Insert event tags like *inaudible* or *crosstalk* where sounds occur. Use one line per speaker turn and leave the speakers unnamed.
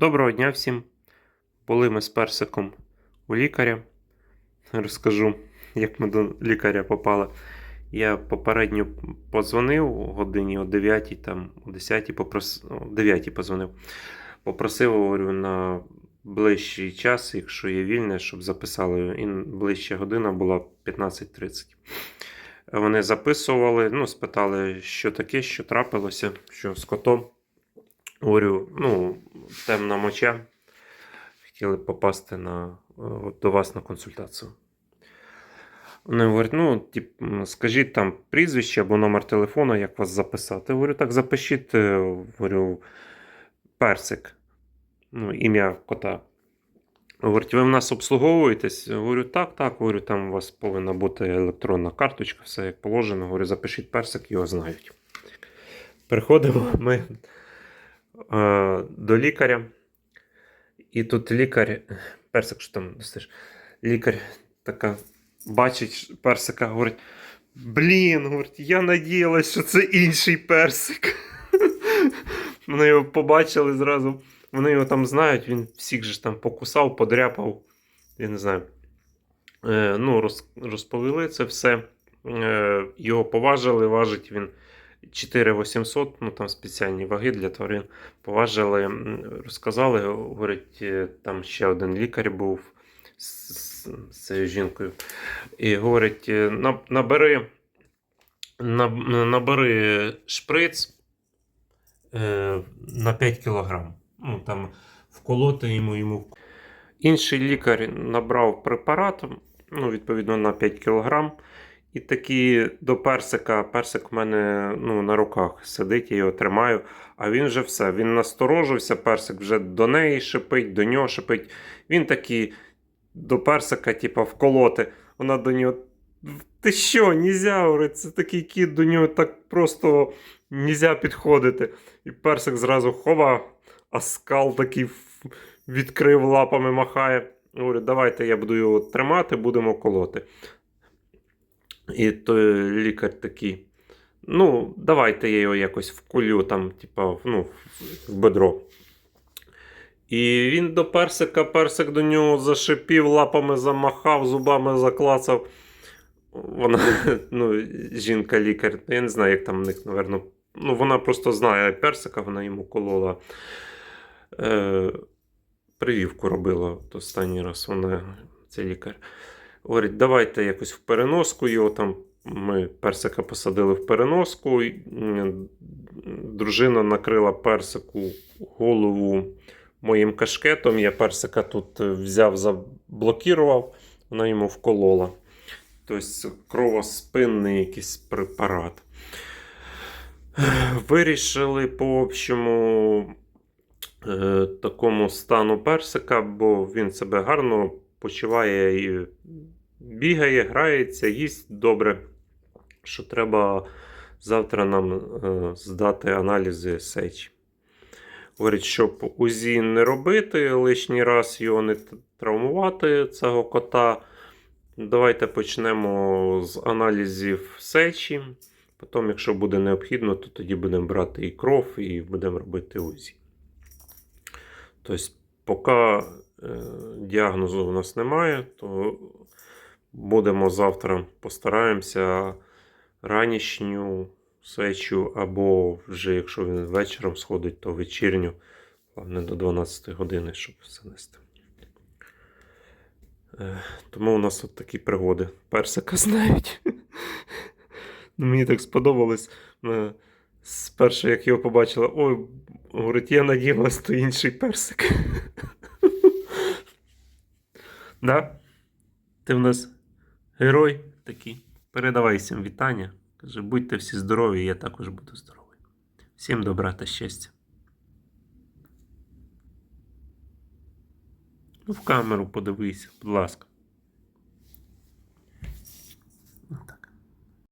Доброго дня всім. Були ми з персиком у лікаря. Розкажу, як ми до лікаря попали. Я попередньо подзвонив о годині о 9, там, о 10 попрос... о 9 позвонив. Попросив, говорю, на ближчий час, якщо є вільне, щоб записали. І ближча година була 15.30. Вони записували, ну, спитали, що таке, що трапилося, що з котом. Говорю, ну, темна моча. Хотіли попасти на, е, до вас на консультацію. Вони говорять, ну, тип, скажіть там прізвище або номер телефону, як вас записати. Говорю, так, запишіть, е, говорю, персик. Ну, ім'я кота. Говорить, ви в нас обслуговуєтесь? Говорю, так, так. Говорю, там у вас повинна бути електронна карточка, все як положено. Говорю, запишіть персик, його знають. Приходимо ми до лікаря. І тут лікар, персик, що там достаєш, лікар така бачить персика, говорить: Блін, говорить, я надіялась, що це інший персик. *laughs* Вони його побачили зразу. Вони його там знають, він всіх же там покусав, подряпав. Я не знаю. Е, ну, розповіли це все. Е, його поважили, важить він 4800, ну там спеціальні ваги для тварин. Поважили, розказали, говорить, е, там ще один лікар був з, з, з цією жінкою. І говорить: е, набери, набери шприц е, на 5 кілограм. Ну, там вколоти йому йому. Інший лікар набрав препарат, ну, відповідно, на 5 кілограм. І такі до персика, персик в мене ну, на руках сидить, я його тримаю. А він вже все. Він насторожився, персик вже до неї шипить, до нього шипить. Він такий до персика, типа, вколоти. Вона до нього. Ти що, нельзя, говорить, це такий кіт, до нього так просто нельзя підходити. І персик зразу хова, а скал такий відкрив лапами, махає. Говорить, давайте я буду його тримати, будемо колоти. І той лікар такий. Ну, давайте я його якось вкулю, там, типа, ну, в бедро. І він до персика, персик до нього зашипів, лапами замахав, зубами заклацав. Вона, *laughs* ну, жінка-лікар, я не знаю, як там в них, напевно. Ну, вона просто знає персика, вона йому колола. Е, прививку робила от останній раз. Вона, цей лікар. Говорить, давайте якось в переноску його там. Ми персика посадили в переноску. Дружина накрила персику голову моїм кашкетом. Я персика тут е, взяв, заблокував, вона йому вколола. Тобто кровоспинний якийсь препарат. Вирішили по общому е, такому стану персика, бо він себе гарно почуває і бігає, грається, їсть добре. Що треба завтра нам е, здати аналізи сечі. Говорить, щоб УЗІ не робити лишній раз його не травмувати, цього кота. Давайте почнемо з аналізів сечі. Потім, якщо буде необхідно, то тоді будемо брати і кров, і будемо робити УЗІ. Тобто, поки е, діагнозу у нас немає, то будемо завтра постараємося ранішню сечу, або вже якщо він вечором сходить, то вечірню, головне до 12 години, щоб все нести. Е, Тому у нас от такі пригоди. Персика знають. Ну, Мені так сподобалось. Спершу, як його побачила, ой, говорить, я надіялась, то інший персик. Да? Ти в нас герой такий. Передавай всім вітання. Каже, будьте всі здорові, я також буду здоровий. Всім добра та щастя. Ну, в камеру подивися, будь ласка.